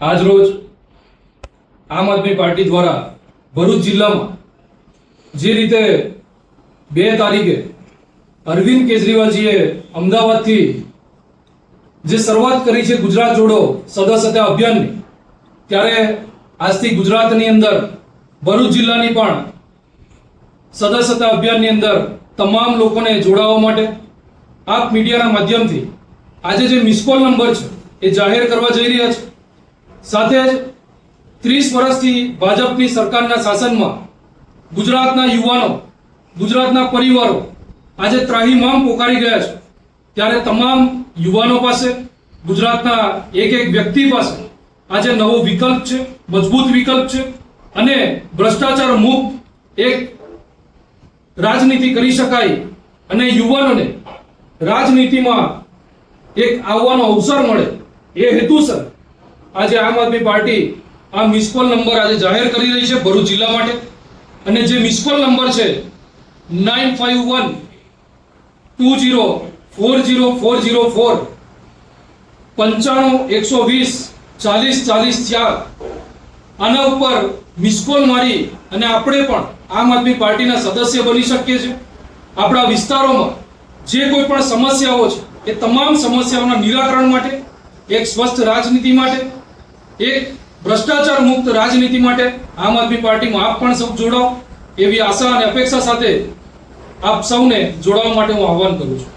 આજરોજ આમ આદમી પાર્ટી દ્વારા ભરૂચ જિલ્લામાં જે રીતે બે તારીખે અરવિંદ કેજરીવાલજીએ અમદાવાદથી જે શરૂઆત કરી છે ગુજરાત જોડો સદસ્યતા અભિયાનની, ત્યારે આજથી ગુજરાતની અંદર, ભરૂચ જિલ્લાની પણ સદસ્યતા અભિયાનની અંદર તમામ લોકોને જોડાવા માટે આપ મીડિયાના માધ્યમથી આજે જે મિસકોલ નંબર છે એ જાહેર કરવા જઈ રહ્યા છે. સાથે જ ત્રીસ વર્ષથી ભાજપની સરકારના શાસનમાં ગુજરાતના યુવાનો, ગુજરાતના પરિવારો આજે ત્રાહીમામ પોકારી ગયા છે. ત્યારે તમામ યુવાનો પાસે, ગુજરાતના એક એક વ્યક્તિ પાસે આજે નવો વિકલ્પ છે, મજબૂત વિકલ્પ છે અને ભ્રષ્ટાચાર મુક્ત એક રાજનીતિ કરી શકાય અને યુવાનોને રાજનીતિમાં એક આવવાનો અવસર મળે એ હેતુસર આજે આમ આદમી પાર્ટી આ મિસકોલ નંબર આજે જાહેર કરી રહી છે ભરૂચ જિલ્લા માટે. અને જે મિસકોલ નંબર છે nine five one two zero four zero four zero four પંચાણું એકસો વીસ, ચાલીસ ચાલીસ ચાર. આના ઉપર મિસકોલ મારી અને આપણે પણ આમ આદમી પાર્ટીના સદસ્ય બની શકીએ છીએ. આપણા વિસ્તારોમાં જે કોઈ પણ સમસ્યાઓ છે, એ તમામ સમસ્યાઓના નિરાકરણ માટે, એક સ્વસ્થ રાજનીતિ માટે એક ભ્રષ્ટાચાર મુક્ત રાજનીતિ માટે આમ આદમી પાર્ટીમાં આપ પણ સૌ જોડાઓ એવી આશા અને અપેક્ષા સાથે આપ સૌને જોડાવા માટે હું આહવાન કરું છું.